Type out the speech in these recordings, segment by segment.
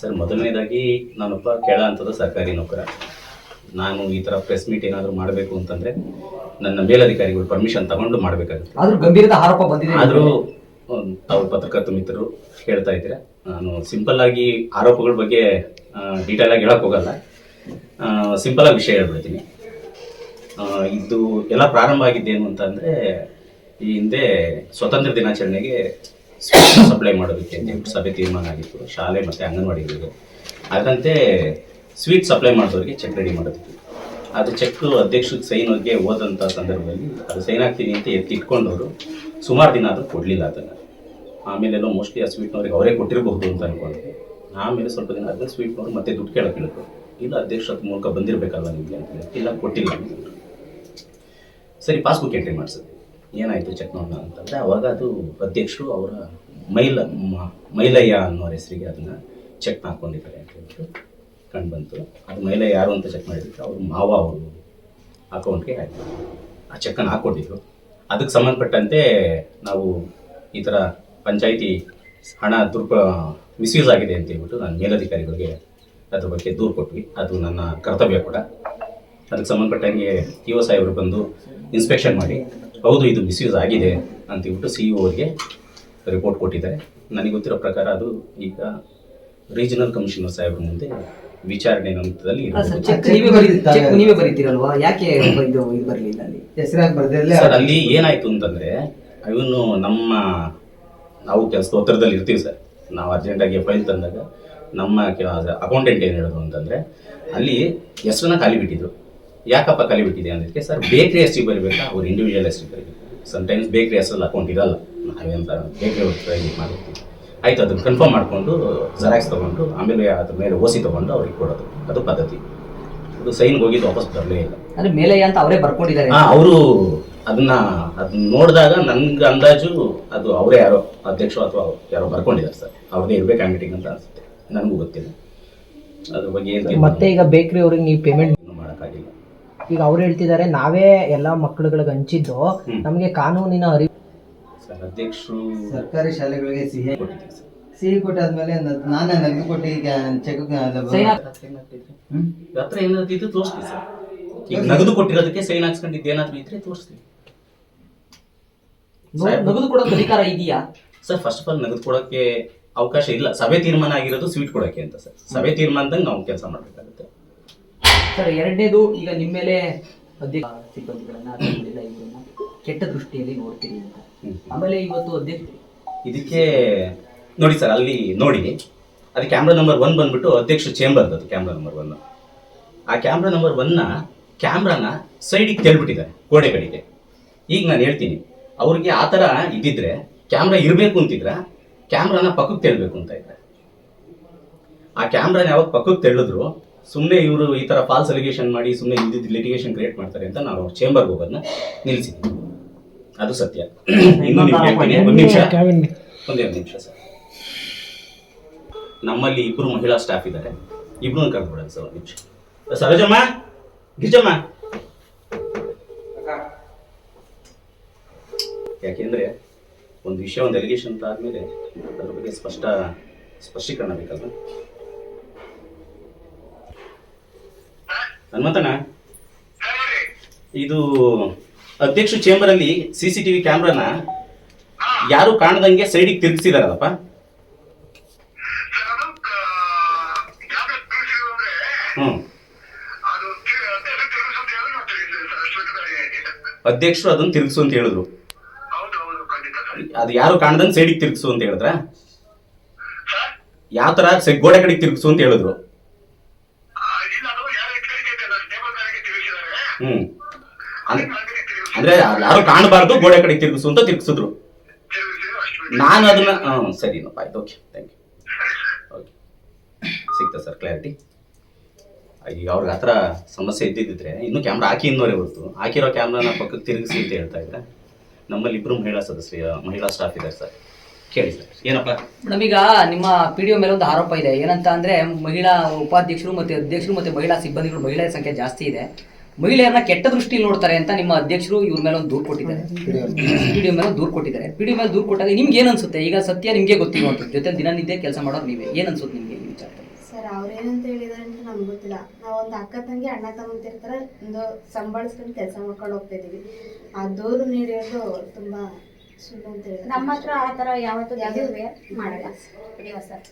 Sir ಮೊದಲನೇದಾಗಿ ನಾನೊಬ್ಬ ಕೆಳ ಹಂತದ ಸರ್ಕಾರಿ ನೌಕರ. ನಾನು ಈ ಥರ ಪ್ರೆಸ್ ಮೀಟ್ ಏನಾದರೂ ಮಾಡಬೇಕು ಅಂತಂದರೆ ನನ್ನ ಮೇಲಧಿಕಾರಿಗಳು ಪರ್ಮಿಷನ್ ತಗೊಂಡು ಮಾಡಬೇಕಾಗುತ್ತೆ. ಆದ್ರೂ ಗಂಭೀರದ ಆರೋಪ ಬಂದಿದೆ ಆದರೂ ತಾವು ಪತ್ರಕರ್ತ ಮಿತ್ರರು ಹೇಳ್ತಾ ಇದ್ದೀರಾ? ನಾನು ಸಿಂಪಲ್ ಆಗಿ ಆರೋಪಗಳ ಬಗ್ಗೆ ಡೀಟೇಲ್ ಆಗಿ ಹೇಳಕ್ ಹೋಗಲ್ಲ. ಸಿಂಪಲ್ ಆಗಿ ವಿಷಯ ಹೇಳ್ಬಿಡ್ತೀನಿ. ಆ, ಇದು ಎಲ್ಲ ಪ್ರಾರಂಭ ಆಗಿದ್ದೇನು ಅಂತ ಅಂದರೆ ಈ ಹಿಂದೆ ಸ್ವತಂತ್ರ ದಿನಾಚರಣೆಗೆ ಸಪ್ಲೈ ಮಾಡೋದಕ್ಕೆ ಸಭೆ ತೀರ್ಮಾನ ಆಗಿತ್ತು. ಶಾಲೆ ಮತ್ತು ಅಂಗನವಾಡಿಗಳಿಗೆ. ಅದರಂತೆ ಸ್ವೀಟ್ ಸಪ್ಲೈ ಮಾಡಿದವರಿಗೆ ಚೆಕ್ ರೆಡಿ ಮಾಡೋದಕ್ಕೆ ಅದು ಚೆಕ್ ಅಧ್ಯಕ್ಷದ ಸೈನ್ಗೆ ಹೋದಂಥ ಸಂದರ್ಭದಲ್ಲಿ ಅದು ಸೈನ್ ಹಾಕ್ತೀನಿ ಅಂತ ಎತ್ತಿ ಇಟ್ಕೊಂಡವರು ಸುಮಾರು ದಿನ ಆದರೂ ಕೊಡಲಿಲ್ಲ ಅದನ್ನು. ಆಮೇಲೆ ಎಲ್ಲೋ ಮೋಸ್ಟ್ಲಿ ಆ ಸ್ವೀಟ್ನವ್ರಿಗೆ ಅವರೇ ಕೊಟ್ಟಿರಬಹುದು ಅಂತ ಅನ್ಕೊಂಡೆ ಆಮೇಲೆ ಸ್ವಲ್ಪ ದಿನ ಆದ್ಮೇಲೆ ಸ್ವೀಟ್ನವ್ರು ಮತ್ತೆ ದುಡ್ಡು ಕೇಳಕ್ಕೆ ಹೇಳಿದ್ರು ಇಲ್ಲ ಅಧ್ಯಕ್ಷರ ಮೂಲಕ ಬಂದಿರಬೇಕಲ್ಲ ನಿಮಗೆ ಅಂತ ಹೇಳಿ. ಇಲ್ಲ ಕೊಟ್ಟಿಲ್ಲ ಸರಿ, ಪಾಸ್ಬುಕ್ ಎಂಟ್ರಿ ಮಾಡಿಸಿದೆ ಏನಾಯಿತು ಚೆಕ್ ಮಾಡೋಣ ಅಂತಂದರೆ ಅವಾಗ ಅದು ಅಧ್ಯಕ್ಷರು ಅವರ ಮೈಲ ಮೈಲಯ್ಯ ಅನ್ನೋರ ಹೆಸರಿಗೆ ಅದನ್ನು ಚೆಕ್ ಹಾಕ್ಕೊಂಡಿದ್ದಾರೆ ಅಂತ ಹೇಳ್ಬಿಟ್ಟು ಕಂಡು ಬಂತು. ಅದು ಮೈಲ ಯಾರು ಅಂತ ಚೆಕ್ ಮಾಡಿದ್ರು. ಅವರು ಮಾವ ಅವರು ಅಕೌಂಟ್ಗೆ ಆ ಚೆಕ್ಕನ್ನು ಹಾಕ್ಕೊಂಡಿದ್ರು. ಅದಕ್ಕೆ ಸಂಬಂಧಪಟ್ಟಂತೆ ನಾವು ಈ ಥರ ಪಂಚಾಯಿತಿ ಹಣ ದುರ್ಪ ಮಿಸ್ಯೂಸ್ ಆಗಿದೆ ಅಂತ ಹೇಳ್ಬಿಟ್ಟು ನಾನು ಮೇಲಧಿಕಾರಿಗಳಿಗೆ ಅದ್ರ ಬಗ್ಗೆ ದೂರು ಕೊಟ್ವಿ. ಅದು ನನ್ನ ಕರ್ತವ್ಯ ಕೂಡ. ಅದಕ್ಕೆ ಸಂಬಂಧಪಟ್ಟಂಗೆ ಇ ಒ ಸಾಹೇಬರು ಬಂದು ಇನ್ಸ್ಪೆಕ್ಷನ್ ಮಾಡಿ. ಹೌದು ಇದು ಮಿಸ್ಯೂಸ್ ಆಗಿದೆ ಅಂತ ಹೇಳ್ಬಿಟ್ಟು ಸಿ ಇ ಅವ್ರಿಗೆ ರಿಪೋರ್ಟ್ ಕೊಟ್ಟಿದ್ದಾರೆ. ನನಗೆ ಗೊತ್ತಿರೋ ಪ್ರಕಾರ ಅದು ಈಗ ರೀಜನಲ್ ಕಮಿಷನರ್ ಸಾಹೇಬ್ ಮುಂದೆ ವಿಚಾರಣೆ ಹಂತದಲ್ಲಿ ನೀವೇ ಬರೀತೀರಲ್ವಾ? ಯಾಕೆ ಇದು ಇದು ಬರಲಿಲ್ಲ ಅಲ್ಲಿ? ಹೆಸರಾಗಿ ಬರ್ದಿರ್ಲಿ ಸರ್ ಅಲ್ಲಿ ಏನಾಯ್ತು ಅಂತಂದ್ರೆ ಇವನು ನಮ್ಮ ನಾವು ಕೆಲಸದ ಒತ್ತಡದಲ್ಲಿ ಇರ್ತೀವಿ ಸರ್. ನಾವು ಅರ್ಜೆಂಟಾಗಿ ಫೈಲ್ ತಂದಾಗ ನಮ್ಮ ಅಕೌಂಟೆಂಟ್ ಏನು ಹೇಳೋದು ಅಂತಂದ್ರೆ ಅಲ್ಲಿ ಹೆಸರನ್ನ ಖಾಲಿ ಬಿಟ್ಟಿದ್ರು. ಯಾಕಪ್ಪ ಕಲಿಬಿಟ್ಟಿದೆ ಅಂದಕ್ಕೆ ಸರ್ ಬೇಕ್ರಿ ಎಸ್ಟಿಗೆ ಬರಬೇಕಾ? ಅವ್ರು ಇಂಡಿವಿಜುವಲ್ ಎಸ್ಟಿಗೆ ಬರಬೇಕು. ಸಮ್ಟೈಮ್ಸ್ ಬೇಕ್ರಿ ಹೆಸರಲ್ಲಿ ಅಕೌಂಟ್ ಇರಲ್ಲ. ನಾವೇಂತ ಬೇಕ್ರಿ ಟ್ರೈ ಮಾಡಿರ್ತೀವಿ ಆಯ್ತು ಅದನ್ನು ಕನ್ಫರ್ಮ್ ಮಾಡಿಕೊಂಡು ಜೆರಾಕ್ಸ್ ತೊಗೊಂಡು ಆಮೇಲೆ ಅದ್ರ ಮೇಲೆ ಓಸಿ ತೊಗೊಂಡು ಅವ್ರಿಗೆ ಕೊಡೋದು. ಅದು ಪದ್ಧತಿ. ಅದು ಸೈನ್ಗೆ ಹೋಗಿದ್ದು ವಾಪಸ್ ಬರಲೇ ಇಲ್ಲ. ಅಂದ್ರೆ ಮೇಲೆ ಅಂತ ಅವರೇ ಬರ್ಕೊಂಡಿದ್ದಾರೆ. ಹಾಂ ಅವರು ಅದನ್ನ ಅದನ್ನ ನೋಡಿದಾಗ ನನ್ಗೆ ಅಂದಾಜು ಅದು ಅವರೇ ಯಾರೋ ಅಧ್ಯಕ್ಷ ಅಥವಾ ಯಾರೋ ಬರ್ಕೊಂಡಿದ್ದಾರೆ ಸರ್. ಅವ್ರದೇ ಇರ್ಬೇಕು ಆ ಮೀಟಿಂಗ್ ಅಂತ ಅನ್ಸುತ್ತೆ. ನನಗೂ ಗೊತ್ತಿಲ್ಲ. ಅದ್ರ ಬಗ್ಗೆ ಏನು ಮತ್ತೆ ಈಗ ಬೇಕ್ರಿ ಅವ್ರಿಗೆ ನೀವು ಪೇಮೆಂಟ್ ಮಾಡೋಕ್ಕಾಗಿಲ್ಲ. ಈಗ ಅವ್ರು ಹೇಳ್ತಿದ್ದಾರೆ ನಾವೇ ಎಲ್ಲಾ ಮಕ್ಕಳುಗಳಿಗೆ ಹಂಚಿದ್ದು. ನಮಗೆ ಕಾನೂನಿನ ಅರಿವು ಸರ್ ಅಧ್ಯಕ್ಷರು ಸರ್ಕಾರಿ ಶಾಲೆಗಳಿಗೆ ಸಿಹಿ ಕೊಟ್ಟಿದ್ದೀವಿ ಸರ್. ಸಿಹಿ ಕೊಟ್ಟಾದ್ಮೇಲೆ ನ- ನಾನೇ ನಗದು ಕೊಟ್ಟು ಈಗ ಚೆಕ್ ಹತ್ರ ಏನಾದ್ರು ತೋರಿಸ್ತೀವಿ ಸರ್. ಈಗ ನಗದು ಕೊಟ್ಟಿರೋದಕ್ಕೆ ಸೈನ್ ಹಾಕ್ಸ್ಕೊಂಡಿದ್ದು ಏನಾದ್ರು ಇದ್ರೆ ತೋರಿಸ್ತೀವಿ ಸರ್ ನಗದು ಕೊಡೋಕೆ ಅಧಿಕಾರ ಇದೆಯಾ? ಸರ್ ಫಸ್ಟ್ ಆಫ್ ಆಲ್ ನಗದು ಕೊಡೋಕೆ ಅವಕಾಶ ಇಲ್ಲ. ಸಭೆ ತೀರ್ಮಾನ ಆಗಿರೋದು ಸ್ವೀಟ್ ಕೊಡೋಕೆ ಅಂತ ಸರ್. ಸಭೆ ತೀರ್ಮಾನದಂಗೆ ನಾವು ಕೆಲಸ ಮಾಡಬೇಕಾಗುತ್ತೆ. ಸರ್ ಎರಡನೇದು ಈಗ ನಿಮ್ಮ ಮೇಲೆ ಅಧ್ಯಕ್ಷ ಸಿಬ್ಬಂದಿಗಳನ್ನ ಅಧಿಕಾರಿಗಳನ್ನ ಇವ್ರನ್ನ ಕೆಟ್ಟ ದೃಷ್ಟಿಯಲ್ಲಿ ನೋಡ್ತೀನಿ ಅಂತ. ಆಮೇಲೆ ಇವತ್ತು ಅಧ್ಯಕ್ಷ ಇದಕ್ಕೆ ನೋಡಿ ಸರ್ ಅಲ್ಲಿ ನೋಡಿ ಅದು ಕ್ಯಾಮ್ರಾ ನಂಬರ್ ಒನ್ ಬಂದ್ಬಿಟ್ಟು ಅಧ್ಯಕ್ಷ ಚೇಂಬರ್ ಅದು ಕ್ಯಾಮ್ರಾ ನಂಬರ್ ಒನ್ ಆ ಕ್ಯಾಮ್ರಾ ನಂಬರ್ ಒನ್ನ ಕ್ಯಾಮ್ರಾನ ಸೈಡಿಗೆ ತೆಳ್ಬಿಟ್ಟಿದ್ದಾರೆ ಗೋಡೆ ಕಡೆಗೆ ಈಗ ನಾನು ಹೇಳ್ತೀನಿ ಅವ್ರಿಗೆ ಆ ಥರ ಇದ್ದಿದ್ರೆ ಕ್ಯಾಮ್ರಾ ಇರಬೇಕು ಅಂತಿದ್ರ ಕ್ಯಾಮ್ರಾನ ಪಕ್ಕಕ್ಕೆ ತೆಳ್ಬೇಕು ಅಂತ ಇದ್ದಾರೆ ಆ ಕ್ಯಾಮ್ರಾನ ಯಾವಾಗ ಪಕ್ಕಕ್ಕೆ ತೆಳೆದ್ರು ಸುಮ್ಮನೆ ಇವರು ಈ ಥರ ಫಾಲ್ಸ್ ಅಲಿಗೇಷನ್ ಮಾಡಿ ಸುಮ್ಮನೆ ಇದ್ದಿದ್ದು ಲಿಟಿಗೇಷನ್ ಕ್ರಿಯೇಟ್ ಮಾಡ್ತಾರೆ ಅಂತ ನಾವು ಚೇಂಬರ್ಗೆ ಹೋಗೋದನ್ನ ನಿಲ್ಲಿಸಿದ್ವಿ ಅದು ಸತ್ಯ. ಇನ್ನು ನಿಮ್ಗೆ ಹೇಳ್ತೀನಿ ಒಂದು ನಿಮಿಷ. ಒಂದೇ ಒಂದು ನಿಮಿಷ ಸರ್. ನಮ್ಮಲ್ಲಿ ಇಬ್ಬರು ಮಹಿಳಾ ಸ್ಟಾಫ್ ಇದ್ದಾರೆ. ಇಬ್ರು ಕರ್ಕೊಬಿಡೋಣ ಸರ್ ಒಂದು ನಿಮಿಷ. ಸರೋಜಮ್ಮ ಗಿರಿಜಮ್ಮ? ಯಾಕೆಂದ್ರೆ ಒಂದು ವಿಷಯ ಒಂದು ಎಲಿಗೇಷನ್ ಅಂತ ಆದ್ಮೇಲೆ ಅದ್ರ ಬಗ್ಗೆ ಸ್ಪಷ್ಟ ಸ್ಪಷ್ಟೀಕರಣ ಬೇಕಲ್ವ? ಹನುಮಂತನ ಇದು ಅಧ್ಯಕ್ಷ ಚೇಂಬರ್ ಅಲ್ಲಿ ಸಿ ಸಿ ಟಿವಿ ಕ್ಯಾಮ್ರಾನ ಯಾರು ಕಾಣದಂಗೆ ಸೈಡಿಗೆ ತಿರುಗಿಸಿದಾರಲ್ಲಪ್ಪ? ಹ್ಮ್. ಅಧ್ಯಕ್ಷರು ಅದನ್ನ ತಿರುಗಿಸು ಅಂತ ಹೇಳಿದ್ರು. ಅದು ಯಾರು ಕಾಣದಂಗೆ ಸೈಡಿಗೆ ತಿರುಗಿಸು ಅಂತ ಹೇಳಿದ್ರ? ಯಾವ ತರ ಗೋಡೆ ಕಡೆಗೆ ತಿರುಗಿಸು ಅಂತ ಹೇಳಿದ್ರು. ಹ್ಮ್. ಅಂದ್ರೆ ಯಾರು ಕಾಣಬಾರ್ದು, ಗೋಡೆ ಕಡೆ ತಿರುಗಿಸು ಅಂತ ತಿರುಗಿಸಿದ್ರು. ನಾನು ಅದನ್ನ ಹಾಂ ಸರಿನಪ್ಪ ಆಯ್ತು ಓಕೆ ಥ್ಯಾಂಕ್ ಯು ಓಕೆ ಸಿಗ್ತಾ ಸರ್ ಕ್ಲಾರಿಟಿ ಈಗ ಅವ್ರಿಗೆ ಹತ್ರ ಸಮಸ್ಯೆ ಇದ್ದಿದ್ರೆ ಇನ್ನೂ ಕ್ಯಾಮ್ರಾ ಹಾಕಿ ಇನ್ನೋರೇ ಹೊರತು ಹಾಕಿರೋ ಕ್ಯಾಮ್ರಾನ ಪಕ್ಕಕ್ಕೆ ತಿರುಗಿಸಿ ಅಂತ ಹೇಳ್ತಾ ಇದ್ರೆ ನಮ್ಮಲ್ಲಿ ಇಬ್ಬರು ಮಹಿಳಾ ಸದಸ್ಯ ಮಹಿಳಾ ಸ್ಟಾಫ್ ಇದ್ದಾರೆ ಸರ್ ಕೇಳಿ ಸರ್ ಏನಪ್ಪ? ಮೇಡಮ್, ಈಗ ನಿಮ್ಮ ಪಿ ಡಿ ಒ ಮೇಲೆ ಒಂದು ಆರೋಪ ಇದೆ. ಏನಂತ ಅಂದ್ರೆ ಮಹಿಳಾ ಉಪಾಧ್ಯಕ್ಷರು ಮತ್ತೆ ಅಧ್ಯಕ್ಷರು ಮತ್ತೆ ಮಹಿಳಾ ಸಿಬ್ಬಂದಿಗಳು ಮಹಿಳೆಯರ ಸಂಖ್ಯೆ ಜಾಸ್ತಿ ಇದೆ. ಮಹಿಳೆಯರನ್ನ ಕೆಟ್ಟ ದೃಷ್ಟಿಯಲ್ಲಿ ನೋಡ್ತಾರೆ ಅಂತ ನಿಮ್ಮ ಅಧ್ಯಕ್ಷರು ಇವ್ರ ಮೇಲೆ ಒಂದು ದೂರು ಕೊಟ್ಟಿದ್ದಾರೆ. ಪಿ ಡಿ ಮೇಲೆ ದೂರು ಕೊಟ್ಟಿದ್ದಾರೆ. ಪಿ ಡಿ ಮೇಲೆ ದೂರು ಕೊಟ್ಟಾಗ ನಿಮ್ಗೆ ಏನ್ ಅನ್ಸುತ್ತೆ? ಈಗ ಸತ್ಯ ನಿಮ್ಗೆ ಗೊತ್ತಿರುವಂಥದ್ದು ಜೊತೆ ದಿನನಿತ್ಯ ಕೆಲಸ ಮಾಡೋರು ನೀವೇ. ಏನ್ ಅನ್ಸುತ್ತೆ ನಿಮ್ಗೆ ಈ ಸರ್ ಅವ್ರು ಏನಂತ ಹೇಳಿದಾರೆ ಅಂತ ನಮ್ಗೆ ಗೊತ್ತಿಲ್ಲ. ನಾವು ಒಂದು ಅಕ್ಕ ತಂಗಿ ಅಣ್ಣ ತಮ್ಮಂತಿರ್ತಾರೆ ಒಂದು ಸಂಭಾಳಿಸ್ಕೊಂಡು ಕೆಲಸ ಮಾಡ್ಕೊಂಡು ಹೋಗ್ತಾ ಇದೀವಿ ಆ ದೂರು ನೀಡಿರೋದು ತುಂಬಾ ಸುಳ್ಳು ಅಂತ ಹೇಳಿದ್ರೆ. ನಮ್ಮ ಹತ್ರ ಆ ಥರ ಯಾವತ್ತೂ ಯಾವುದೇ ಮಾಡಲ್ಲ. ಸರ್.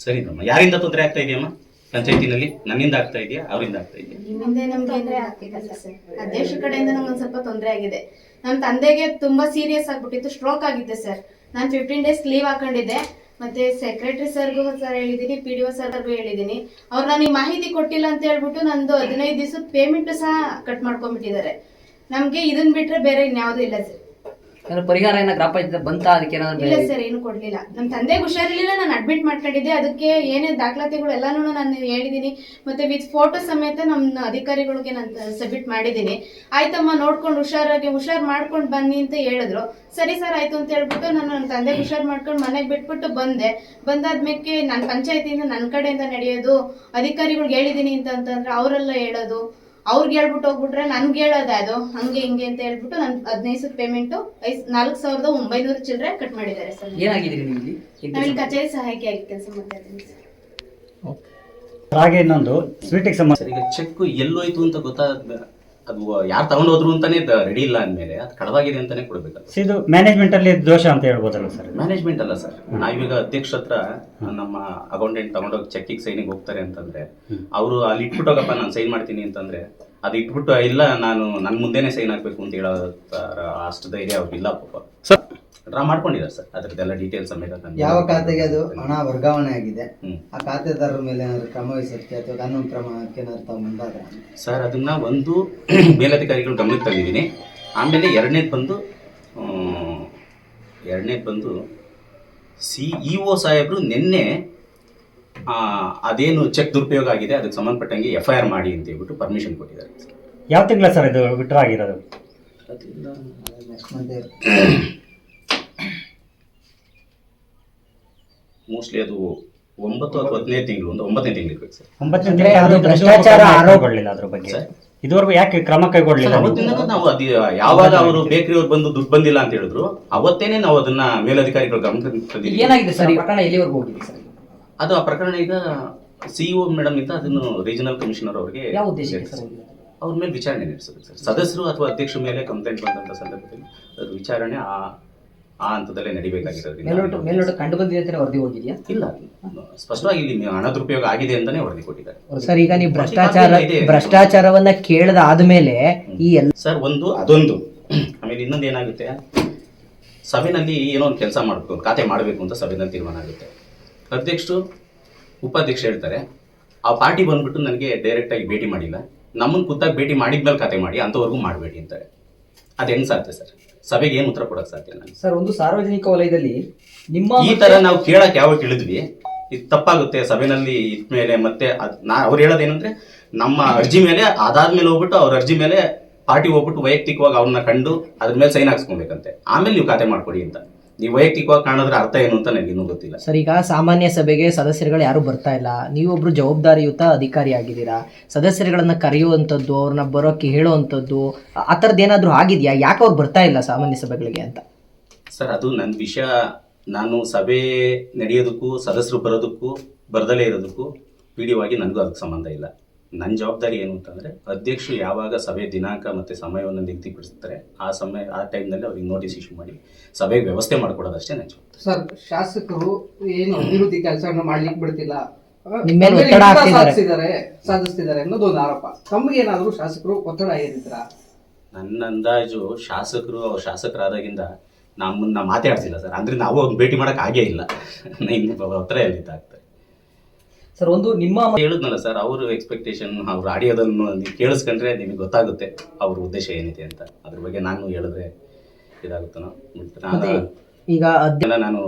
ಸರಿ ಯಾರಿಂದ ತೊಂದರೆ ಆಗ್ತಾ ಇದೆಯಮ್ಮ? ಪಂಚಾಯತಿನಲ್ಲಿ ನನ್ನಿಂದ ಆಗ್ತಾ ಇದೆಯಾ? ಅವರಿಂದ ಆಗ್ತಾ ಇದೆಯಾ? ನಮ್ಗೆ ಅಧ್ಯಕ್ಷ ಕಡೆಯಿಂದ ನಮ್ಗೆ ಒಂದ್ ಸ್ವಲ್ಪ ತೊಂದರೆ ಆಗಿದೆ. ನಮ್ ತಂದೆಗೆ ತುಂಬಾ ಸೀರಿಯಸ್ ಆಗ್ಬಿಟ್ಟಿತ್ತು ಸ್ಟ್ರೋಕ್ ಆಗಿದ್ದೆ ಸರ್. ನಾನು ಫಿಫ್ಟೀನ್ ಡೇಸ್ ಲೀವ್ ಹಾಕೊಂಡಿದ್ದೆ. ಮತ್ತೆ ಸೆಕ್ರೆಟರಿ ಸರ್ಗೂ ಸರ್ ಹೇಳಿದೀನಿ ಪಿ ಡಿ ಒ ಸರ್ಗೂ ಹೇಳಿದ್ದೀನಿ. ಅವ್ರು ನನಗೆ ಮಾಹಿತಿ ಕೊಟ್ಟಿಲ್ಲ ಅಂತ ಹೇಳ್ಬಿಟ್ಟು ನಂದು ಹದಿನೈದು ದಿವಸದ ಪೇಮೆಂಟ್ ಸಹ ಕಟ್ ಮಾಡ್ಕೊಂಡ್ಬಿಟ್ಟಿದ್ದಾರೆ. ನಮ್ಗೆ ಇದನ್ ಬಿಟ್ರೆ ಬೇರೆ ಇನ್ಯಾವುದೂ ಇಲ್ಲ ಸರ್. ಏನಾದ್ರು ಪರಿಹಾರ ಏನೋ ಗ್ರಾಮ ಪಂಚಾಯತ್ ಬಂತ? ಅದಕ್ಕೆ ಏನಾದ್ರು ಇಲ್ಲ ಸರ್ ಏನು ಕೊಡ್ಲಿಲ್ಲ. ನಮ್ಮ ತಂದೆ ಹುಷಾರಿರ್ಲಿಲ್ಲ ನಾನು ಅಡ್ಮಿಟ್ ಮಾಡ್ಕೊಂಡಿದ್ದೆ. ಅದಕ್ಕೆ ಏನೇ ದಾಖಲಾತಿಗಳು ಎಲ್ಲಾನು ನಾನು ಹೇಳಿದ್ದೀನಿ ಮತ್ತೆ ವಿತ್ ಫೋಟೋ ಸಮೇತ ನಮ್ಮ ಅಧಿಕಾರಿಗಳಿಗೆ ನಾನು ಸಬ್ಮಿಟ್ ಮಾಡಿದ್ದೀನಿ ಆಯ್ತಮ್ಮ ನೋಡ್ಕೊಂಡು ಹುಷಾರಾಗಿ ಹುಷಾರ್ ಮಾಡ್ಕೊಂಡು ಬನ್ನಿ ಅಂತ ಹೇಳಿದ್ರು. ಸರಿ ಸರ್ ಆಯ್ತು ಅಂತ ಹೇಳ್ಬಿಟ್ಟು ನಾನು ನನ್ನ ತಂದೆ ಹುಷಾರ್ ಮಾಡ್ಕೊಂಡು ಮನೆಗೆ ಬಿಟ್ಬಿಟ್ಟು ಬಂದೆ. ಬಂದಾದ್ಮೇಲೆ ನನ್ನ ಪಂಚಾಯತಿಯಿಂದ ನನ್ನ ಕಡೆಯಿಂದ ನಡೆಯೋದು ಅಧಿಕಾರಿಗಳಿಗೆ ಹೇಳಿದ್ದೀನಿ ಅಂತ ಅಂತಂದ್ರೆ ಅವರೆಲ್ಲ ಹೇಳೋದು. ಅವ್ರಿಗೆ ಹೇಳ್ಬಿಟ್ಟು ಹೋಗ್ಬಿಟ್ರೆ ನನ್ಗೆ ಹೇಳೋದಾ ಅದು? ಹಂಗೆ ಹಿಂಗೆ ಅಂತ ಹೇಳ್ಬಿಟ್ಟು ನನ್ ಹದಿನೈದು ಪೇಮೆಂಟ್ ಐದ್ ನಾಲ್ಕು ಸಾವಿರದ ಒಂಬೈನೂರು ಚಿಲ್ಲರೆ ಕಟ್ ಮಾಡಿದ್ದಾರೆ ಸರ್. ಏನಾಗಿದೆ ನೀವು ಇಲ್ಲಿ? ಏನ್ ನಾವಿಲ್ಲಿ ಕೆಲ್ಸ ಕಚೇರಿ ಸಹಾಯಕಿಯಾಗಿ ಕೆಲಸ ಮಾಡ್ತಾ ಇದ್ದೀನಿ ಸರ್. ಹಾಗೆ ಇನ್ನೊಂದು ಸ್ವೀಟಿಗೆ ಸಂಬಂಧ ಸರ್ ಈಗ ಚೆಕ್ ಎಲ್ಲೋಯ್ತು ಅಂತ ಗೊತ್ತಾದ ಅದು ಯಾರು ತಗೊಂಡೋದ್ರು ಅಂತಾನೆ ರೆಡಿ ಇಲ್ಲ ಅಂದ್ಮೇಲೆ ಅದು ಕಡವಾಗಿದೆ ಅಂತಾನೆ ಕೊಡ್ಬೇಕು ಇದು ಮ್ಯಾನೇಜ್ಮೆಂಟ್ ಅಲ್ಲಿ ದೋಷ ಅಂತ ಹೇಳ್ಬೋದಲ್ಲ ಸರ್? ಮ್ಯಾನೇಜ್ಮೆಂಟ್ ಅಲ್ಲ ಸರ್. ನಾವೀಗ ಅಧ್ಯಕ್ಷ ಹತ್ರ ನಮ್ಮ ಅಕೌಂಟೆಂಟ್ ತಗೊಂಡೋಗಿ ಚೆಕ್ಕಿಗೆ ಸೈನಿಗೆ ಹೋಗ್ತಾರೆ ಅಂತಂದ್ರೆ ಅವರು ಅಲ್ಲಿ ಇಟ್ಬಿಟ್ಟೋಗಪ್ಪ ನಾನು ಸೈನ್ ಮಾಡ್ತೀನಿ ಅಂತಂದ್ರೆ ಅದು ಇಟ್ಬಿಟ್ಟು ಇಲ್ಲ ನಾನು ನನ್ನ ಮುಂದೆನೆ ಸೈನ್ ಹಾಕ್ಬೇಕು ಅಂತ ಹೇಳೋ ಅಷ್ಟು ಧೈರ್ಯ ಅವ್ರಿಗೆ ಇಲ್ಲ ಪಾಪ ಡ್ರಾ ಮಾಡ್ಕೊಂಡಿದ್ದಾರೆ ಸರ್. ಅದರದ್ದೆಲ್ಲ ಡೀಟೇಲ್ಸ್ ಸಮೇತ ಯಾವ ಖಾತೆಗೆ ಅದು ಹಣ ವರ್ಗಾವಣೆ ಆಗಿದೆ? ಆ ಖಾತೆದಾರರ ಮೇಲೆ ಏನಾದ್ರು ಕ್ರಮ ವಹಿಸಕ್ಕೆ ಅಥವಾ ಕಾನೂನು ಕ್ರಮಕ್ಕೆ ಏನಾದ್ರು ತಾವು ಮುಂದಾದ ಸರ್ ಅದನ್ನ ಒಂದು ಮೇಲಧಿಕಾರಿಗಳು ಗಮನಕ್ಕೆ ತಂದಿದ್ದೀನಿ. ಆಮೇಲೆ ಎರಡನೇದು ಬಂದು ಎರಡನೇದು ಬಂದು ಸಿ ಇ ಒ ಸಾಹೇಬರು ನಿನ್ನೆ ಆ, ಅದೇನು ಚೆಕ್ ದುರುಪಯೋಗ ಆಗಿದೆ ಅದಕ್ಕೆ ಸಂಬಂಧಪಟ್ಟಂಗೆ ಎಫ್ ಐ ಆರ್ ಮಾಡಿ ಅಂತ ಹೇಳ್ಬಿಟ್ಟು ಪರ್ಮಿಷನ್ ಕೊಟ್ಟಿದ್ದಾರೆ. ಯಾವ ತಿಂಗಳ ಸರ್ ಇದು ವಿಡ್ರಾ ಆಗಿರೋದು? ಮೋಸ್ಟ್ಲಿ ಅದು ಒಂಬತ್ತು ಅಥವಾ ಹತ್ತನೇ ತಿಂಗಳು ಒಂದು ಒಂಬತ್ತನೇ ತಿಂಗಳು ಇರ್ಬೇಕು ಸರ್. ಒಂಬತ್ತನೇ ಅದು ಭ್ರಷ್ಟಾಚಾರ ಆರೋಪಗಳಿಲ್ಲ ಆರೋಪ- ಅದ್ರ ಬಗ್ಗೆ. ಇದುವರೆಗೂ ಯಾಕೆ ಕ್ರಮ ಕೈಗೊಳ್ಳಿಲ್ಲ ನೀವು? ಅವತ್ತಿಂದ ನಾವು ಅದು ಯಾವಾಗ ಅವರು ಬೇಕರಿ ಅವ್ರು ಬಂದು ದುಡ್ಡು ಬಂದಿಲ್ಲ ಅಂತ ಹೇಳಿದ್ರು ಅವತ್ತೇನೆ ನಾವು ಅದನ್ನ ಮೇಲಧಿಕಾರಿಗಳ ಗಮನಕ್ಕೆ ತಂದಿದ್ದೀವಿ. ಏನಾಗಿದೆ ಸರ್ ಈ ಪ್ರಕರಣ ಎಲ್ಲಿವರೆಗೂ ಹೋಗಿದೆ ಸರ್? ಅದು ಆ ಪ್ರಕರಣ ಈಗ ಸಿಇಒ ಮೇಡಮ್ ಇಂದ ಅದನ್ನು ರೀಜನಲ್ ಕಮಿಷನರ್ ಅವರಿಗೆ ಯಾವ ಉದ್ದೇಶಕ್ಕೆ ಸರ್ ಹೋಗಿದೆ? ಅವ್ರ ಮೇಲೆ ವಿಚಾರಣೆ ನಡೆಸಬೇಕು ಸರ್. ಸದಸ್ಯರು ಅಥವಾ ಅಧ್ಯಕ್ಷರ ಮೇಲೆ ಕಂಪ್ಲೇಂಟ್ ಬಂದಂತ ಸಂದರ್ಭದಲ್ಲಿ ಅದ್ರ ವಿಚಾರಣೆ ಆ ಆ ಹಂತದಲ್ಲೇ ನಡಿಬೇಕಾಗಿರೋದ್ರಿಂದ ಮೇಲ್ನೋಟ ಕಂಡು ಬಂದಿದೆ ಅಂತಾನೆ ವರದಿ ಹೋಗಿದೆಯಾ? ಇಲ್ಲ ಸ್ಪಷ್ಟವಾಗಿ ಇಲ್ಲಿ ಹಣ ದುರುಪಯೋಗ ಆಗಿದೆ ಅಂತಾನೆ ವರದಿ ಕೊಟ್ಟಿದ್ದಾರೆ. ಸರ್ ಈಗ ನೀವು ಭ್ರಷ್ಟಾಚಾರ ಭ್ರಷ್ಟಾಚಾರವನ್ನ ಕೇಳದ ಆದ್ಮೇಲೆ ಈ ಎಲ್ಲ ಸರ್ ಒಂದು ಅದೊಂದು. ಆಮೇಲೆ ಇನ್ನೊಂದು ಏನಾಗುತ್ತೆ? ಸಭೆನಲ್ಲಿ ಏನೋ ಒಂದು ಕೆಲಸ ಮಾಡಬೇಕು ಒಂದು ಖಾತೆ ಮಾಡಬೇಕು ಅಂತ ಸಭೆನಲ್ಲಿ ತೀರ್ಮಾನ ಆಗುತ್ತೆ. ಅಧ್ಯಕ್ಷರು ಉಪಾಧ್ಯಕ್ಷ ಹೇಳ್ತಾರೆ ಆ ಪಾರ್ಟಿ ಬಂದ್ಬಿಟ್ಟು ನನಗೆ ಡೈರೆಕ್ಟ್ ಆಗಿ ಭೇಟಿ ಮಾಡಿಲ್ಲ. ನಮ್ಮನ್ನು ಖುದ್ದಾಗಿ ಭೇಟಿ ಮಾಡಿದ್ಮೇಲೆ ಖಾತೆ ಮಾಡಿ ಅಂಥವ್ರಿಗೂ ಮಾಡಬೇಡಿ ಅಂತಾರೆ. ಅದು ಹೆಂಗ್ ಸಾಧ್ಯ ಸರ್? ಸಭೆಗೆ ಏನು ಉತ್ತರ ಕೊಡಕ್ ಸಾಧ್ಯ ನಾನು ಸರ್ ಒಂದು ಸಾರ್ವಜನಿಕ ವಲಯದಲ್ಲಿ ನಿಮ್ಮ ಈ ತರ ನಾವು ಕೇಳಕ್ ಯಾವಾಗ ತಿಳಿದ್ವಿ? ಇದು ತಪ್ಪಾಗುತ್ತೆ ಸಭೆನಲ್ಲಿ ಇದ್ಮೇಲೆ ಮತ್ತೆ ಅದ್ ನಾ ಅವ್ರು ಹೇಳೋದೇನಂದ್ರೆ ನಮ್ಮ ಅರ್ಜಿ ಮೇಲೆ ಅದಾದ್ಮೇಲೆ ಹೋಗ್ಬಿಟ್ಟು ಅವ್ರ ಅರ್ಜಿ ಮೇಲೆ ಪಾರ್ಟಿ ಹೋಗ್ಬಿಟ್ಟು ವೈಯಕ್ತಿಕವಾಗಿ ಅವ್ರನ್ನ ಕಂಡು ಅದ್ರ ಮೇಲೆ ಸೈನ್ ಹಾಕ್ಸ್ಕೊಬೇಕಂತೆ. ಆಮೇಲೆ ನೀವು ಖಾತೆ ಮಾಡ್ಕೊಡಿ ಅಂತ. ನೀವು ವೈಯಕ್ತಿಕವಾಗಿ ಕಾಣೋದ್ರ ಅರ್ಥ ಏನು ಅಂತ ನನಗೆ ಇನ್ನೂ ಗೊತ್ತಿಲ್ಲ. ಸರ್ ಈಗ ಸಾಮಾನ್ಯ ಸಭೆಗೆ ಸದಸ್ಯರುಗಳು ಯಾರು ಬರ್ತಾ ಇಲ್ಲ. ನೀವೊಬ್ರು ಜವಾಬ್ದಾರಿಯುತ ಅಧಿಕಾರಿ ಆಗಿದ್ದೀರಾ? ಸದಸ್ಯರುಗಳನ್ನ ಕರೆಯುವಂಥದ್ದು ಅವ್ರನ್ನ ಬರೋಕ್ಕೆ ಹೇಳುವಂಥದ್ದು ಆ- ಆ ಥರದ್ದು ಏನಾದರೂ ಆಗಿದೆಯಾ? ಯಾಕೆ ಅವ್ರು ಬರ್ತಾ ಇಲ್ಲ ಸಾಮಾನ್ಯ ಸಭೆಗಳಿಗೆ ಅಂತ? ಸರ್ ಅದು ನನ್ನ ವಿಷಯ. ನಾನು ಸಭೆ ನಡೆಯೋದಕ್ಕೂ ಸದಸ್ಯರು ಬರೋದಕ್ಕೂ ಬರ್ದಲೇ ಇರೋದಕ್ಕೂ ವಿಡಿಯೋವಾಗಿ ನನಗೂ ಅದಕ್ಕೆ ಸಂಬಂಧ ಇಲ್ಲ. ನನ್ನ ಜವಾಬ್ದಾರಿ ಏನು ಅಂತಂದ್ರೆ ಅಧ್ಯಕ್ಷರು ಯಾವಾಗ ಸಭೆ ದಿನಾಂಕ ಮತ್ತೆ ಸಮಯವನ್ನು ನಿಗದಿಪಡಿಸ್ತಾರೆ ಆ ಸಮಯ ಆ ಟೈಮ್ನಲ್ಲಿ ಅವ್ರಿಗೆ ನೋಟಿಸ್ ಇಶ್ಯೂ ಮಾಡಿ ಸಭೆಗೆ ವ್ಯವಸ್ಥೆ ಮಾಡಿಕೊಡೋದಷ್ಟೇ ನನ್ನ ಜವಾಬ್ದಾರಿ. ಸರ್ ಶಾಸಕರು ಏನು ಅಭಿವೃದ್ಧಿ ಕೆಲಸವನ್ನು ಮಾಡ್ಲಿಕ್ಕೆ ಬಿಡ್ತಿಲ್ಲ. ನಿಮ್ಮ ಒತ್ತಡ ಹಾಕ್ತಿದ್ದಾರೆ. ಸಾಧಿಸಿದ್ದಾರೆ ಸಾಧಿಸ್ತಿದ್ದಾರೆ ಅನ್ನೋದು ಒಂದು ಆರೋಪ ಏನಾದರೂ ಶಾಸಕರು ಒತ್ತಡ ಏರಿದ್ರ ನನ್ನ ಅಂದಾಜು ಶಾಸಕರು ಅವ್ರ ಶಾಸಕರಾದಾಗಿಂದ ನಮ್ಮನ್ನ ಮಾತಾಡ್ತಿಲ್ಲ ಸರ್. ಅಂದ್ರೆ ನಾವು ಅವ್ರನ್ನ ಭೇಟಿ ಮಾಡಕ್ ಆಗೇ ಇಲ್ಲ. ಇನ್ನು ಹತ್ರ ಎಲ್ಲಿದ್ದಾಗ್ತದೆ ಸರ್ ಒಂದು ನಿಮ್ಮ ಹೇಳಿದ್ನಲ್ಲ ಸರ್ ಅವ್ರ ಎಕ್ಸ್ಪೆಕ್ಟೇಷನ್ ಅವ್ರ ಆಡಿಯೋದನ್ನು ನೀವು ಕೇಳಿಸ್ಕೊಂಡ್ರೆ ನಿಮಗೆ ಗೊತ್ತಾಗುತ್ತೆ ಅವ್ರ ಉದ್ದೇಶ ಏನಿದೆ ಅಂತ. ಅದ್ರ ಬಗ್ಗೆ ನಾನು ಹೇಳಿದ್ರೆ ಇದಾಗುತ್ತನೋ ನಾನು ಈಗ ಅದನ್ನ ನಾನು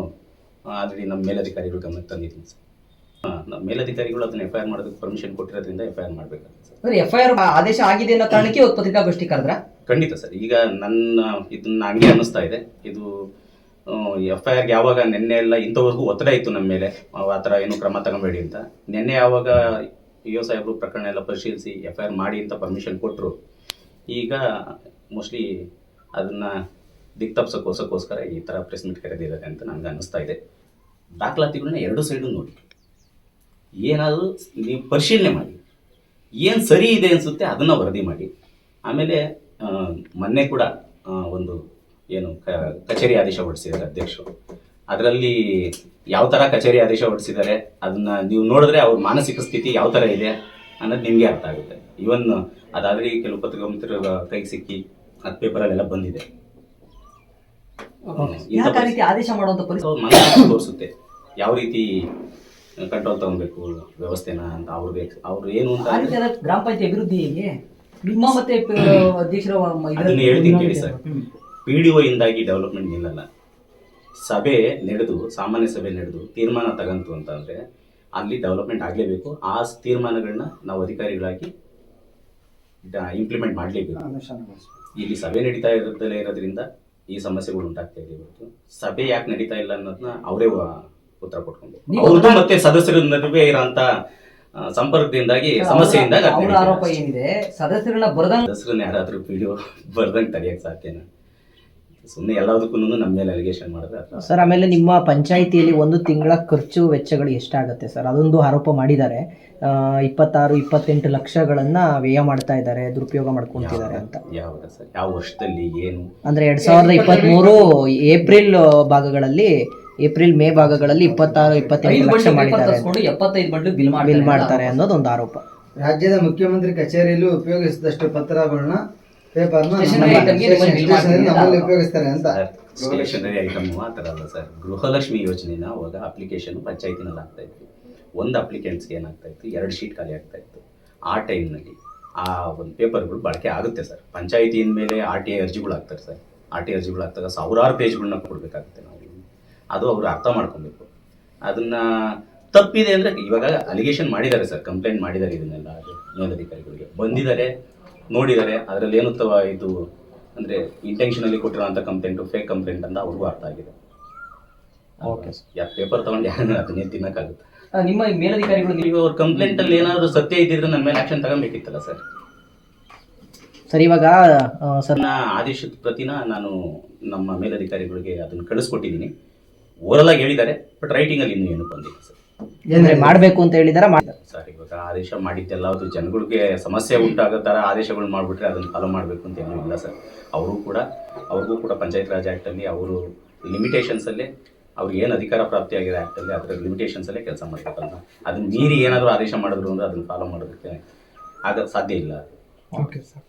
ಆಲ್ರೆಡಿ ನಮ್ಮ ಮೇಲಧಿಕಾರಿಗಳು ಗಮನಕ್ಕೆ ತಂದಿದ್ದೀನಿ ಸರ್. ನಮ್ಮ ಮೇಲಧಿಕಾರಿಗಳು ಅದನ್ನ ಎಫ್ ಐ ಆರ್ ಮಾಡೋದಕ್ಕೆ ಪರ್ಮಿಷನ್ ಕೊಟ್ಟಿರೋದ್ರಿಂದ ಎಫ್ ಐ ಆರ್ ಮಾಡಬೇಕಾಗುತ್ತೆ sir. Sir F I R ಆದೇಶ ಆಗಿದೆ ಅನ್ನೋ ಕಾರಣಕ್ಕೆ ಇವತ್ತು ಪತ್ರಿಕಾಗೋಷ್ಠಿ ಕರೆದ್ರ? ಖಂಡಿತ ಸರ್. ಈಗ ನನ್ನ ಇದನ್ನ ಹಂಗೆ ಅನ್ನಿಸ್ತಾ ಇದೆ. ಇದು ಎಫ್ ಐ ಆರ್ಗೆ ಯಾವಾಗ ನಿನ್ನೆ ಎಲ್ಲ ಇಂಥವರೆಗೂ ಒತ್ತಡ ಇತ್ತು ನಮ್ಮ ಮೇಲೆ. ಆ ಥರ ಏನು ಕ್ರಮ ತಗೊಬೇಡಿ ಅಂತ. ನಿನ್ನೆ ಯಾವಾಗ ಇ ಸಾಹೇಬರು ಪ್ರಕರಣ ಎಲ್ಲ ಪರಿಶೀಲಿಸಿ ಎಫ್ ಐ ಆರ್ ಮಾಡಿ ಅಂತ ಪರ್ಮಿಷನ್ ಕೊಟ್ಟರು ಈಗ ಮೋಸ್ಟ್ಲಿ ಅದನ್ನ ದಿಕ್ತಪ್ಸೋಕ್ಕೋಸ್ಕರ ಈ ಥರ ಪ್ರೆಸ್ ಮೀಟ್ ಕರೆದಿದ್ದಾರೆ ಅಂತ ನನಗೆ ಅನ್ನಿಸ್ತಾ ಇದೆ. ದಾಖಲಾತಿಗಳನ್ನ ಎರಡು ಸೈಡು ನೋಡಿ. ಏನಾದರೂ ನೀವು ಪರಿಶೀಲನೆ ಮಾಡಿ. ಏನು ಸರಿ ಇದೆ ಅನಿಸುತ್ತೆ ಅದನ್ನು ವರದಿ ಮಾಡಿ. ಆಮೇಲೆ ಮೊನ್ನೆ ಕೂಡ ಒಂದು ಏನು ಕಚೇರಿ ಆದೇಶ ಹೊರಡಿಸಿದ್ದಾರೆ ಅಧ್ಯಕ್ಷರು. ಅದರಲ್ಲಿ ಯಾವ ಥರ ಕಚೇರಿ ಆದೇಶ ಹೊರಡಿಸಿದ್ದಾರೆ ಅದನ್ನ ನೀವು ನೋಡಿದ್ರೆ ಅವ್ರ ಮಾನಸಿಕ ಸ್ಥಿತಿ ಯಾವ ಥರ ಇದೆ ಅನ್ನೋದು ನಿಮಗೆ ಅರ್ಥ ಆಗುತ್ತೆ. ಇವನ್ ಅದಾದ್ರೆ ಕೆಲವು ಪತ್ರಿಕಾಮಿತರ ಕೈಗೆ ಸಿಕ್ಕಿ ಅದು ಪೇಪರಲ್ಲೆಲ್ಲ ಬಂದಿದೆ. ಆದೇಶ ತೋರಿಸುತ್ತೆ. ಯಾವ ರೀತಿ ಕಂಟ್ರೋಲ್ ತಗೋಬೇಕು ವ್ಯವಸ್ಥೆನ ಅಂತ ಅವ್ರಿಗೆ ಅವ್ರು ಏನು ಅಂತ ಗ್ರಾಮ ಪಂಚಾಯತ್ ಅಭಿವೃದ್ಧಿ ಹೇಗೆ? ನಿಮ್ಮ ಮತ್ತೆ ಅಧ್ಯಕ್ಷರ ಹೇಳ್ತೀನಿ ಕೇಳಿ ಸರ್. ಪಿ ಡಿ ಒಯಿಂದಾಗಿ ಇಂದಾಗಿ ಡೆವಲಪ್ಮೆಂಟ್ ನಿಲ್ಲಲ್ಲ. ಸಭೆ ನಡೆದು ಸಾಮಾನ್ಯ ಸಭೆ ನಡೆದು ತೀರ್ಮಾನ ತಗಂತು ಅಂತಂದ್ರೆ ಅಲ್ಲಿ ಡೆವಲಪ್ಮೆಂಟ್ ಆಗಲೇಬೇಕು. ಆ ತೀರ್ಮಾನಗಳನ್ನ ನಾವು ಅಧಿಕಾರಿಗಳಾಗಿ ಇಂಪ್ಲಿಮೆಂಟ್ ಮಾಡಲೇಬೇಕು. ಇಲ್ಲಿ ಸಭೆ ನಡೀತಾ ಇರೋದಲ್ಲೇ ಇರೋದ್ರಿಂದ ಈ ಸಮಸ್ಯೆಗಳು ಉಂಟಾಗ್ತಾ ಇದೆ ಇವತ್ತು ಸಭೆ ಯಾಕೆ ನಡೀತಾ ಇಲ್ಲ ಅನ್ನೋದನ್ನ ಅವರೇ ಉತ್ತರ ಕೊಟ್ಕೊಂಡು ಅವ್ರದ್ದು ಮತ್ತೆ ಸದಸ್ಯರ ನಡುವೆ ಇರೋಂತ ಸಂಪರ್ಕದಿಂದಾಗಿ ಇದೆ. ಆರೋಪ. ಏನಿದೆ? ಸದಸ್ಯರನ್ನ ಬರದಂಗ ಸದಸ್ಯರನ್ನ ಯಾರಾದ್ರೂ ವಿಡಿಯೋ ಬರ್ದಂಗೆ ತಡೆಯಕ್ಕೆ ಸಾಧ್ಯನಾ? ಸುಮ್ಮನೆ ಎಲ್ಲದಕ್ಕೂ ನಮ್ಮ ಮೇಲೆ ಅಲಿಗೇಷನ್ ಮಾಡಿದ್ರೆ ಸರ್ ಆಮೇಲೆ ನಿಮ್ಮ ಪಂಚಾಯಿತಿಯಲ್ಲಿ ಒಂದು ತಿಂಗಳ ಖರ್ಚು ವೆಚ್ಚಗಳು ಎಷ್ಟಾಗುತ್ತೆ ಸರ್ ಅದೊಂದು ಆರೋಪ ಮಾಡಿದ್ದಾರೆ. ಆ, ಇಪ್ಪತ್ತಾರು ಇಪ್ಪತ್ತೆಂಟು ಲಕ್ಷಗಳನ್ನ ವ್ಯಯ ಮಾಡ್ತಾ ಇದ್ದಾರೆ ದುರುಪಯೋಗ ಮಾಡ್ಕೊಂತಿದ್ದಾರೆ ಅಂತ. ಯಾವಾಗ ಸರ್ ಯಾವ ವರ್ಷದಲ್ಲಿ ಏನು? ಅಂದ್ರೆ ಎರಡ್ ಸಾವಿರದ ಇಪ್ಪತ್ತ್ ಮೂರು ಏಪ್ರಿಲ್ ಭಾಗಗಳಲ್ಲಿ ಏಪ್ರಿಲ್ ಮೇ ಭಾಗಗಳಲ್ಲಿ ಇಪ್ಪತ್ತಾರು ಇಪ್ಪತ್ತೆಂಟು ಲಕ್ಷ ಮಾಡಿದ್ದಾರೆ. ಎಪ್ಪತ್ತೈದು ಬಿಲ್ ಮಾಡಿ ಬಿಲ್ ಮಾಡ್ತಾರೆ ಅನ್ನೋದು ಒಂದು ಆರೋಪ. ರಾಜ್ಯದ ಮುಖ್ಯಮಂತ್ರಿ ಕಚೇರಿಯಲ್ಲೂ ಉಪಯೋಗಿಸಿದಷ್ಟು ಪತ್ರಗಳನ್ನ ಪೇಪರ್ನ ನಿಮ್ಮಲ್ಲಿ ಉಪಯೋಗಿಸ್ತಾರೆ ಅಂತ. ಸ್ಟೇಷನರಿ ಐಟಮ್ ಆ ಥರ ಅಲ್ಲ ಸರ್ ಗೃಹಲಕ್ಷ್ಮಿ ಯೋಜನೆನ ಅವಾಗ ಅಪ್ಲಿಕೇಶನ್ ಪಂಚಾಯತಿನಲ್ಲಿ ಆಗ್ತಾ ಇತ್ತು. ಒಂದು ಅಪ್ಲಿಕೆಂಟ್ಸ್ಗೆ ಏನಾಗ್ತಾ ಇತ್ತು? ಎರಡು ಶೀಟ್ ಖಾಲಿ ಆಗ್ತಾ ಇತ್ತು. ಆ ಟೈಮ್ನಲ್ಲಿ ಆ ಒಂದು ಪೇಪರ್ಗಳು ಬಳಕೆ ಆಗುತ್ತೆ ಸರ್ ಪಂಚಾಯತಿಯ ಮೇಲೆ ಆರ್ ಟಿ ಐ ಅರ್ಜಿಗಳಾಗ್ತಾರೆ ಸರ್ ಆರ್ ಟಿ ಐ ಅರ್ಜಿಗಳು ಆಗ್ತಾಗ ಸಾವಿರಾರು ಪೇಜ್ಗಳನ್ನ ಕೊಡಬೇಕಾಗುತ್ತೆ ನಾವು. ಅದು ಅವರು ಅರ್ಥ ಮಾಡ್ಕೊಬೇಕು. ಅದನ್ನ ತಪ್ಪಿದೆ ಅಂದರೆ ಇವಾಗ ಅಲಿಗೇಷನ್ ಮಾಡಿದ್ದಾರೆ ಸರ್ ಕಂಪ್ಲೇಂಟ್ ಮಾಡಿದ್ದಾರೆ ಇದನ್ನೆಲ್ಲ ಅದು ಮೇಲಧಿಕಾರಿಗಳಿಗೆ. ಬಂದಿದ್ದಾರೆ ನೋಡಿದ್ದಾರೆ ಅದರಲ್ಲಿ ಏನು ತವ ಇದು ಅಂದರೆ ಇಂಟೆನ್ಷನಲ್ಲಿ ಕೊಟ್ಟಿರೋಂಥ ಕಂಪ್ಲೇಂಟ್ ಫೇಕ್ ಕಂಪ್ಲೇಂಟ್ ಅಂತ ಅವ್ರಿಗೂ ಅರ್ಥ ಆಗಿದೆ. ಓಕೆ ಯಾ ಪೇಪರ್ ತಗೊಂಡು ಯಾರು ಅದನ್ನೇ ತಿನ್ನಕ್ಕಾಗುತ್ತೆ? ನಿಮ್ಮ ಮೇಲಧಿಕಾರಿಗಳು ನೀವು ಅವ್ರ ಕಂಪ್ಲೇಂಟಲ್ಲಿ ಏನಾದರೂ ಸತ್ಯ ಇದ್ದಿದ್ರೆ ನನ್ನ ಮೇಲೆ ಆಕ್ಷನ್ ತಗೊಬೇಕಿತ್ತಲ್ಲ ಸರ್? ಸರ್ ಇವಾಗ ಸರ್ ನಾ ಆದೇಶದ ಪ್ರತಿನ ನಾನು ನಮ್ಮ ಮೇಲಧಿಕಾರಿಗಳಿಗೆ ಅದನ್ನು ಕಳಿಸ್ಕೊಟ್ಟಿದ್ದೀನಿ ಓರಲ್ ಆಗಿ ಹೇಳಿದ್ದಾರೆ ಬಟ್ ರೈಟಿಂಗಲ್ಲಿ ಇನ್ನೂ ಏನು ಬಂದಿಲ್ಲ ಸರ್. ಅಂದ್ರೆ ಮಾಡ್ಬೇಕು ಅಂತ ಹೇಳಿದಾರ? ಸರಿ ಸರ್ ಇವಾಗ ಆದೇಶ ಮಾಡಿದ್ದೆಲ್ಲ ಅದು ಜನಗಳಿಗೆ ಸಮಸ್ಯೆ ಉಂಟಾಗೋ ಥರ ಆದೇಶಗಳು ಮಾಡಿಬಿಟ್ರೆ ಅದನ್ನು ಫಾಲೋ ಮಾಡಬೇಕು ಅಂತ ಏನೂ ಇಲ್ಲ ಸರ್. ಅವರು ಕೂಡ ಅವ್ರಿಗೂ ಕೂಡ ಪಂಚಾಯತ್ ರಾಜ್ ಆ್ಯಕ್ಟಲ್ಲಿ ಅವರು ಅಲ್ಲಿ ಅವ್ರಿಗೆ ಏನು ಅಧಿಕಾರ ಪ್ರಾಪ್ತಿಯಾಗಿದೆ ಆ್ಯಕ್ಟಲ್ಲಿ ಅದರ ಲಿಮಿಟೇಷನ್ಸಲ್ಲೇ ಕೆಲಸ ಮಾಡಬೇಕಲ್ಲ ಅದನ್ನ ಮೀರಿ ಏನಾದರೂ ಆದೇಶ ಮಾಡಿದ್ರು ಅಂದರೆ ಅದನ್ನು ಫಾಲೋ ಮಾಡೋದಕ್ಕೆ ಆಗ ಸಾಧ್ಯ ಇಲ್ಲ. Okay sir.